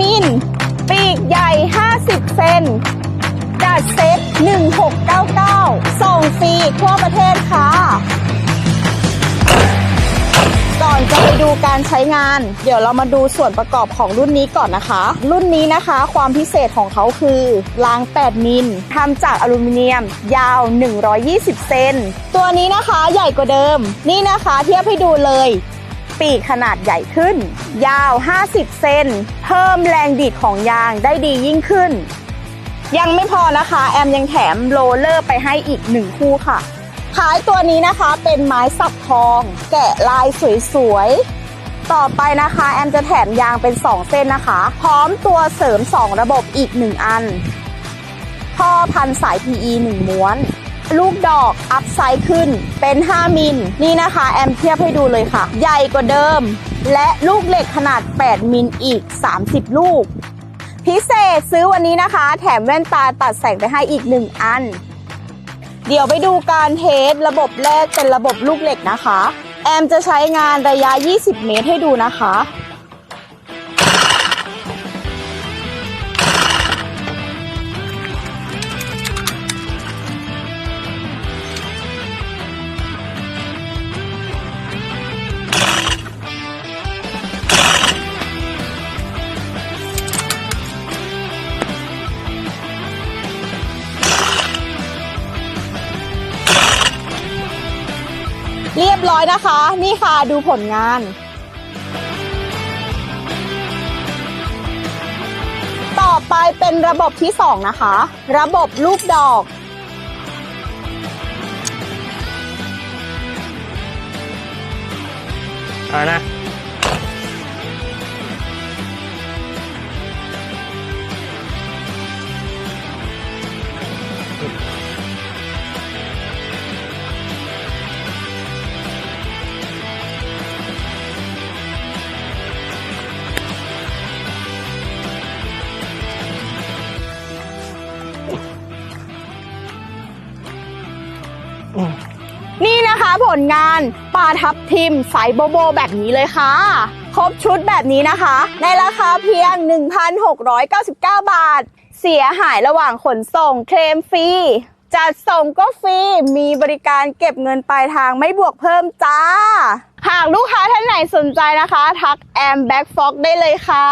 มิลปีกใหญ่ 50 เซนจัดเซ็ต1699 ส่งฟรีทั่วประเทศค่ะ ก่อนจะไปดูการใช้งาน เดี๋ยวเรามาดูส่วนประกอบของรุ่นนี้ก่อนนะคะ รุ่นนี้นะคะ ความพิเศษของเขาคือราง 8 มิลทำจากอลูมิเนียม ยาว 120 เซน ตัวนี้นะคะใหญ่กว่าเดิม นี่นะคะเทียบให้ดูเลย ปีกขนาดใหญ่ขึ้น ยาว 50 เซน เพิ่มแรงดีดของยางได้ดียิ่งขึ้น ยังไม่พอนะคะ แอมยังแถมโรลเลอร์ไปให้อีกหนึ่งคู่ค่ะท้ายตัวนี้นะคะเป็นไม้สักทอง แกะลายสวยๆ ต่อไปนะคะ แอมจะแถมยางเป็น 2 เส้นนะคะ พร้อมตัวเสริม 2 ระบบอีก 1 อัน ท่อพันสาย PE 1 ม้วน ลูกดอกอัพไซด์ขึ้นเป็น 5 มิลนี่นะคะ แอมเทียบให้ดูเลยค่ะ ใหญ่กว่าเดิม และลูกเหล็กขนาด 8 มิลอีก 30 ลูก พิเศษซื้อวันนี้นะคะ แถมแว่นตาตัดแสงไปให้อีก 1 อัน เดี๋ยวไปดูการเทสระบบแรกเป็นระบบลูกเหล็กนะคะ แอมจะใช้งานระยะ 20 เมตรให้ดูนะคะ เรียบร้อยนะคะ นี่ค่ะดูผลงาน ต่อไปเป็นระบบที่ 2 นะคะ ระบบลูกดอกอานะ นี่นะคะผลงานปลาทับทิมไซส์โบโบแบบนี้เลยค่ะ ครบชุดแบบนี้นะคะ ในราคาเพียง 1,699 บาท เสียหายระหว่างขนส่งเคลมฟรีจัดส่งก็ฟรี มีบริการเก็บเงินปลายทางไม่บวกเพิ่มจ้า หากลูกค้าท่านไหนสนใจนะคะ ทักแอมแบ็กฟ็อกได้เลยค่ะ